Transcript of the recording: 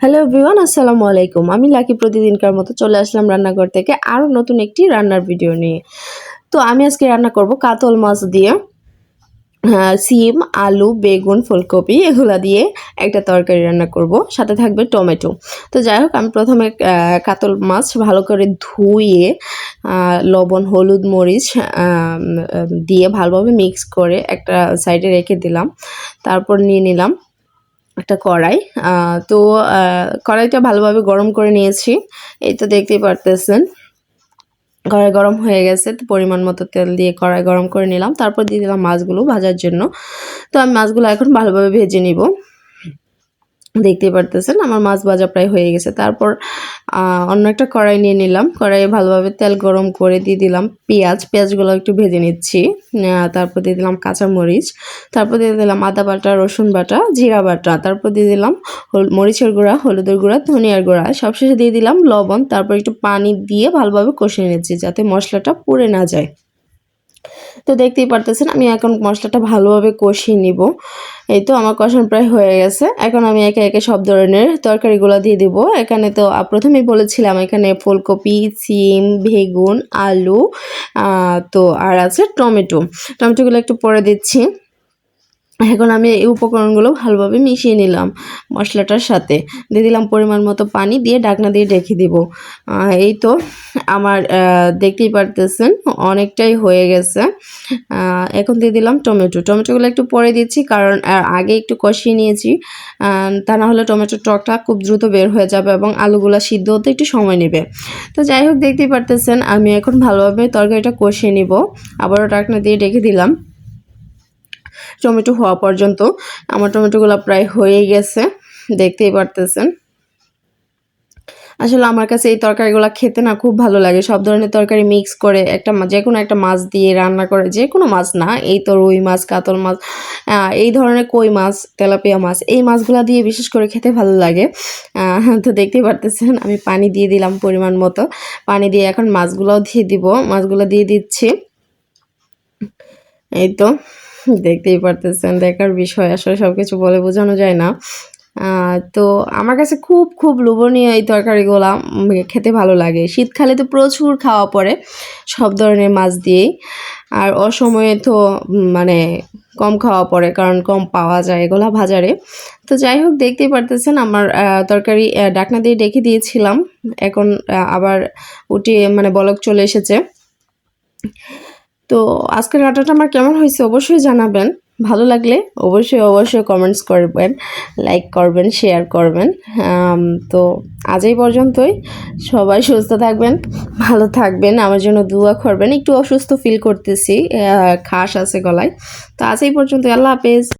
Hello everyone আসসালামু আলাইকুম। আমি লাকি প্রতিদিনকার মতো চলে আসলাম রান্নাঘর থেকে আরও নতুন একটি রান্নার ভিডিও নিয়ে। তো আমি আজকে রান্না করব কাতল মাছ দিয়ে আহ, সিম আলু বেগুন ফুলকপি এগুলা দিয়ে একটা তরকারি রান্না করব। সাথে থাকবে টমেটো। তো যাই হোক আমি প্রথমে কাতল মাছ ভালো করে ধুয়ে লবণ হলুদ মরিচ দিয়ে ভালোভাবে মিক্স করে একটা সাইডে রেখে দিলাম। তারপর নিয়ে নিলাম একটা কড়াই। তো কড়াইটা ভালোভাবে গরম করে নিয়েছি। এই তো দেখতেই পারতেছেন। কড়াই গরম হয়ে গেছে, তো পরিমাণ মতো তেল দিয়ে কড়াই গরম করে নিলাম। তারপর দিয়ে দিলাম মাছগুলো ভাজার জন্য। তো আমি মাছগুলো এখন ভালোভাবে ভেজে নিব। দেখতেই পারতেছেন, আমার মাছ ভাজা প্রায় হয়ে গেছে। তারপর অন্য একটা কড়াই নিয়ে নিলাম। কড়াইয়ে ভালোভাবে তেল গরম করে দিয়ে দিলাম পেঁয়াজ। পেঁয়াজগুলো একটু ভেজে নিচ্ছি। তারপর দিয়ে দিলাম কাঁচামরিচ। তারপর দিয়ে দিলাম আদা বাটা, রসুন বাটা, জিরা বাটা। তারপর দিয়ে দিলাম মরিচের গুঁড়া, হলুদের গুঁড়া, ধনিয়ার গুঁড়া। সবশেষে দিয়ে দিলাম লবণ। তারপর একটু পানি দিয়ে ভালোভাবে কষিয়ে নিচ্ছি যাতে মশলাটা পুড়ে না যায়। তো দেখতেই পারতেছেন, আমি এখন মশলাটা ভালোভাবে কষিয়ে নিব। এই তো আমার কষান প্রায় হয়ে গেছে। এখন আমি একে একে সব ধরনের তরকারিগুলো দিয়ে দিব। এখানে তো প্রথমেই বলেছিলাম, এখানে ফুলকপি, সিম, বেগুন, আলু তো আর আছে টমেটো। টমেটোগুলো একটু পরে দিচ্ছি। এখন আমি এই উপকরণগুলো ভালোভাবে মিশিয়ে নিলাম মশলাটার সাথে। দিয়ে দিলাম পরিমাণ মতো পানি দিয়ে ডাকনা দিয়ে রেখে দিব। এই তো আমার দেখতেই পারতেছেন অনেকটাই হয়ে গেছে। এখন দিয়ে দিলাম টমেটো। টমেটোগুলো একটু পরে দিচ্ছি কারণ আগে একটু কষিয়ে নিয়েছি। তা না হলে টমেটোর টকটা খুব দ্রুত বের হয়ে যাবে এবং আলুগুলো সিদ্ধ হতে একটু সময় নেবে। তো যাই হোক, দেখতেই পারতেছেন, আমি এখন ভালোভাবে তরকারিটা কষিয়ে নিব। আবারও ডাকনা দিয়ে রেখে দিলাম। টমেটো হওয়া পর্যন্ত আমার টমেটোগুলো প্রায় হয়ে গেছে। দেখতেই পারতেছেন। আসলে আমার কাছে এই তরকারিগুলো খেতে না খুব ভালো লাগে। সব ধরনের তরকারি মিক্স করে একটা যে কোনো একটা মাছ দিয়ে রান্না করে যে কোনো মাছ না, এই তো রুই মাছ, কাতল মাছ এই ধরনের কই মাছ, তেলাপিয়া মাছ, এই মাছগুলো দিয়ে বিশেষ করে খেতে ভালো লাগে। তো দেখতেই পারতেছেন, আমি পানি দিয়ে দিলাম পরিমাণ মতো। পানি দিয়ে এখন মাছগুলোও দিয়ে দিব। মাছগুলো দিয়ে দিচ্ছি। এই তো। দেখতেই পারতেছেন, দেখার বিষয়। আসলে সব কিছু বলে বোঝানো যায় না। তো আমার কাছে খুব খুব লোভনীয় এই তরকারিগুলা। খেতে ভালো লাগে। শীতকালে তো প্রচুর খাওয়া পড়ে সব ধরনের মাছ দিয়েই। আর অসময়ে তো মানে কম খাওয়া পড়ে, কারণ কম পাওয়া যায় এগুলা বাজারে। তো যাই হোক, দেখতেই পারতেছেন আমার তরকারি ডাকনা দিয়ে ডেকে দিয়েছিলাম। এখন আবার উঠিয়ে মানে বলক চলে এসেছে। তো আজকের আটাটা আমার কেমন হয়েছে অবশ্যই জানাবেন। ভালো লাগলে অবশ্যই অবশ্যই কমেন্টস করবেন লাইক করবেন শেয়ার করবেন। তো আজ এই পর্যন্তই। সবাই সুস্থ থাকবেন, ভালো থাকবেন, আমার জন্য দুয়া করবেন। একটু অসুস্থ ফিল করতেছি খাস আছে গলায়। তো আজ এই পর্যন্ত আল্লাহ হাফেজ।